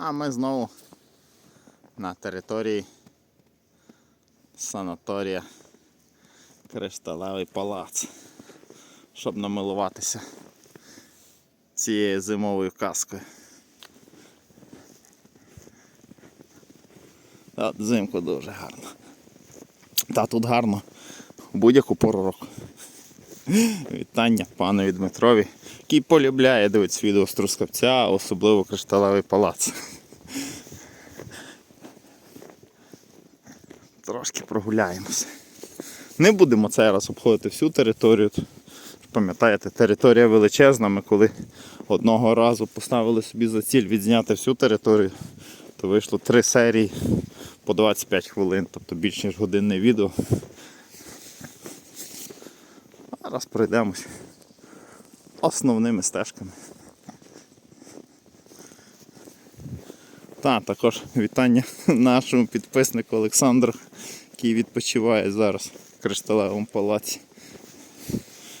А ми знову на території санаторія Кришталевий палац, щоб намилуватися цією зимовою казкою. Та взимку дуже гарно. Та тут гарно будь-яку пору року. Вітання панові Дмитрові, який полюбляє дивитися відео з Трускавця, особливо кришталевий палац. Трошки прогуляємося. Не будемо цей раз обходити всю територію. Пам'ятаєте, територія величезна. Ми коли одного разу поставили собі за ціль відзняти всю територію, то вийшло три серії по 25 хвилин, тобто більш ніж годинне відео. Зараз пройдемось основними стежками. Та, також вітання нашому підписнику Олександру, який відпочиває зараз в кришталевому палаці,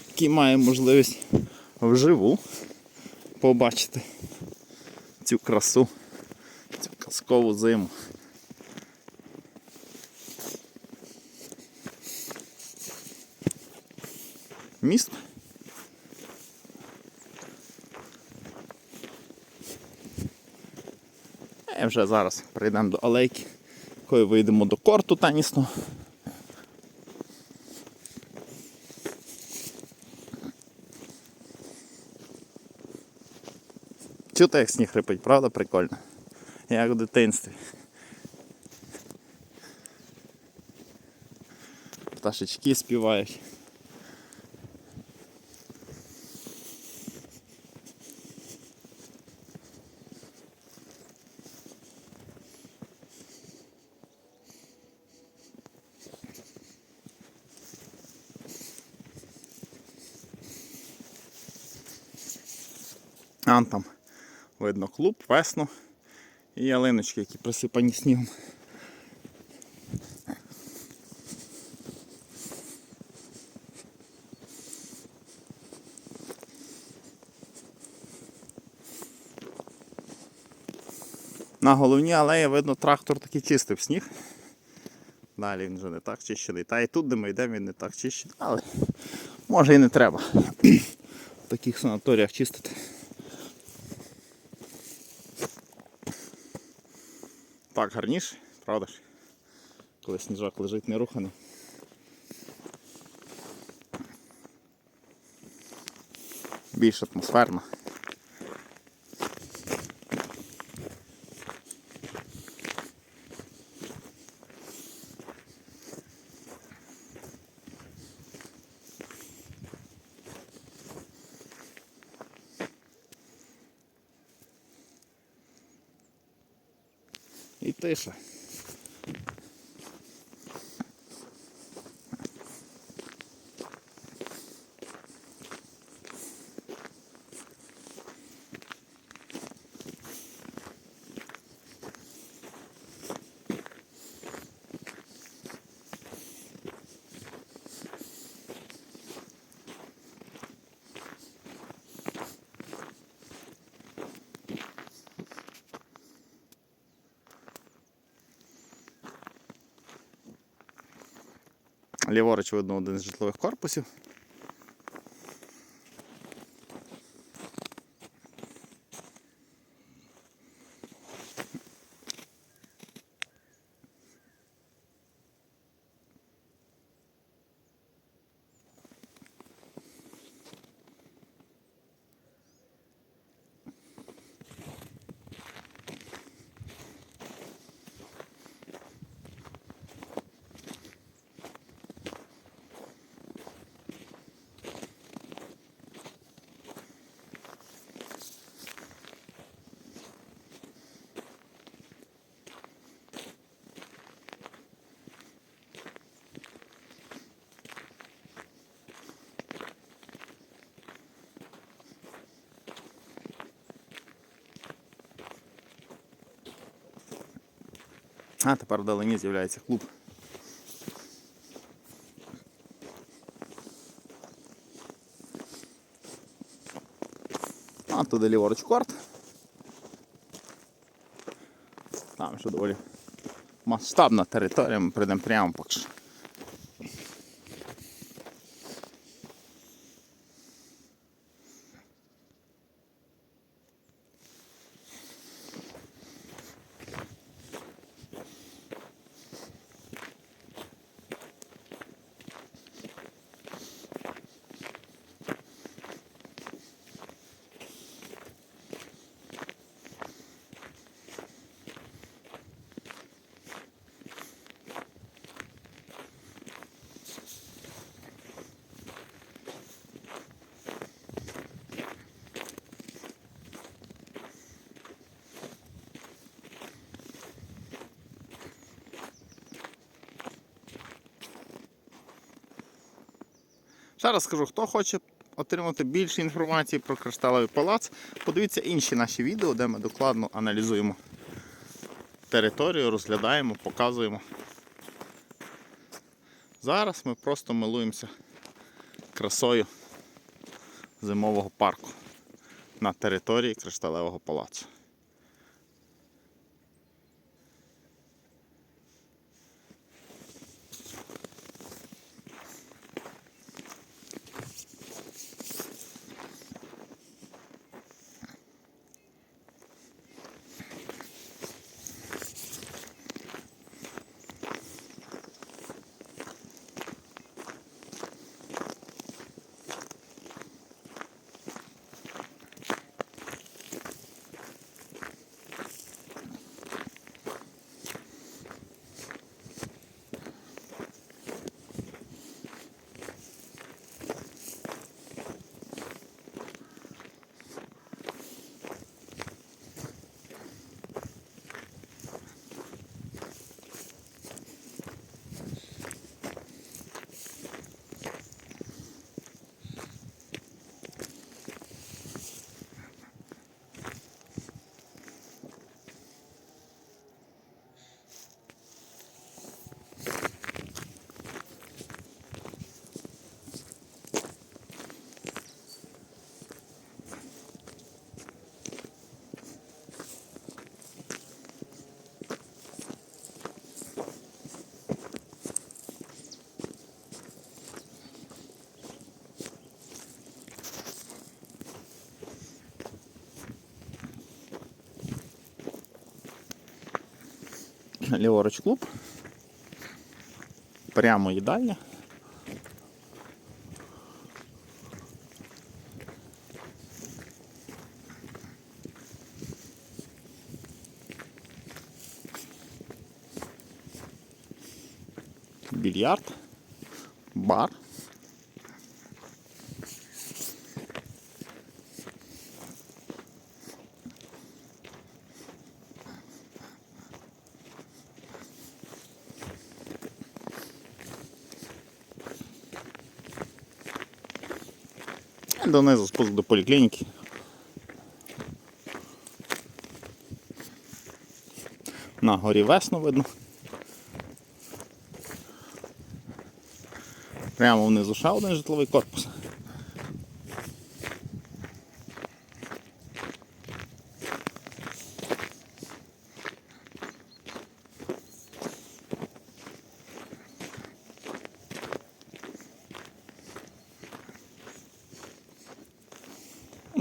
який має можливість вживу побачити цю красу, цю казкову зиму. Міст. Вже зараз прийдемо до алейки, коли вийдемо до корту тенісного. Чути, як сніг рипить, правда? Прикольно. Як в дитинстві. Пташечки співають. А там видно клуб, весну і ялиночки, які присипані снігом. На головній алеї видно трактор такий чистив сніг. Далі він вже не так чищений. Та і тут, де ми йдемо, він не так чищений, але може і не треба в таких санаторіях чистити. Так гарніше, правда ж? Коли сніжок лежить неруханий. Більш атмосферно. Тиша. Ліворуч видно один з житлових корпусів. А тепер вдалині з'являється клуб. А туди ліворуч корт. Там ще доволі масштабна територія, ми прийдемо прямо поки що. Ще раз скажу, хто хоче отримати більше інформації про кришталевий палац, подивіться інші наші відео, де ми докладно аналізуємо територію, розглядаємо, показуємо. Зараз ми просто милуємося красою зимового парку на території кришталевого палацу. Ліворуч клуб. Прямо їдальня. Більярд, Донизу спуск до поліклініки. На горі весну видно. Прямо внизу ще один житловий корпус.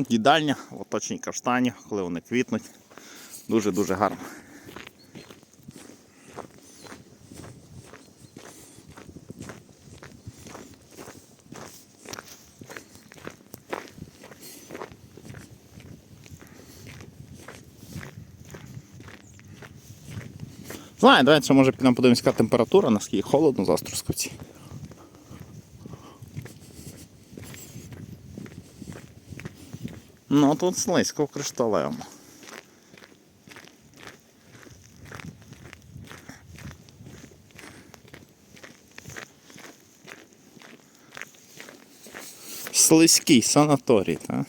Їдальня в оточенні каштанів, коли вони квітнуть. Дуже-дуже гарно. Знаю, давайте може підемо подивимось, яка температура, наскільки холодно за Трускавці. Ну тут слизько в. Слизький санаторій, так?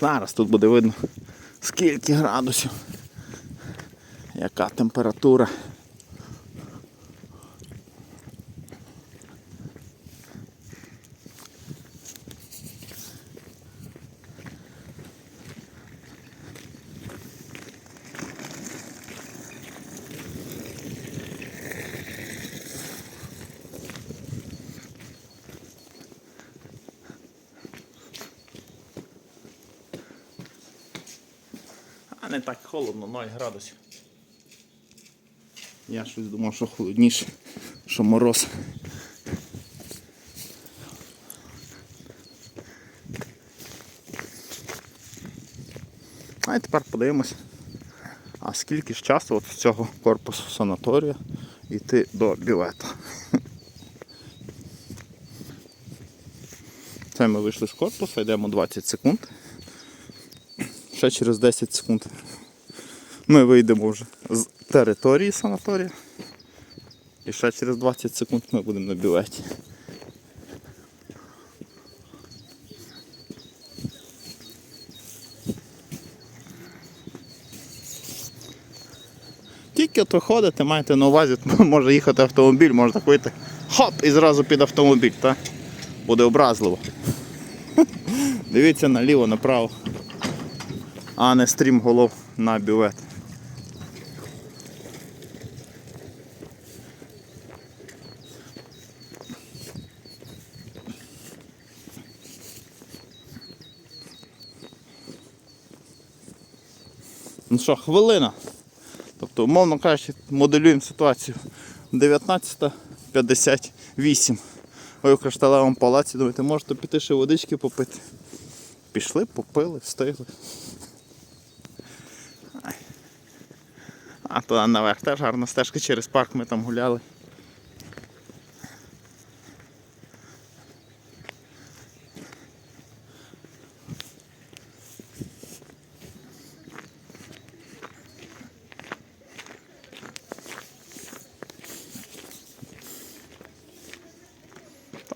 Зараз тут буде видно скільки градусів, яка температура. Не так холодно, 0 градусів. Я щось думав, що холодніше, що мороз. А і тепер подивимось, а скільки ж часу от з цього корпусу санаторія йти до бювета. Це ми вийшли з корпусу, йдемо 20 секунд. Ще через 10 секунд ми вийдемо вже з території санаторія. І ще через 20 секунд ми будемо на бюветі. Тільки от виходите, маєте на увазі, може їхати автомобіль, може так хоп і зразу під автомобіль, так? Буде образливо. Дивіться наліво, направо. А не стрім голов на бювет. Ну що, хвилина. Тобто, умовно кажучи, моделюємо ситуацію. 19.58. Ви в кришталевому палаці думаєте, можете піти ще водички попити. Пішли, попили, встигли. А туди наверх теж гарна стежка через парк ми там гуляли.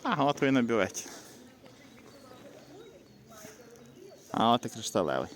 А, от ви на. А от і кришталевий.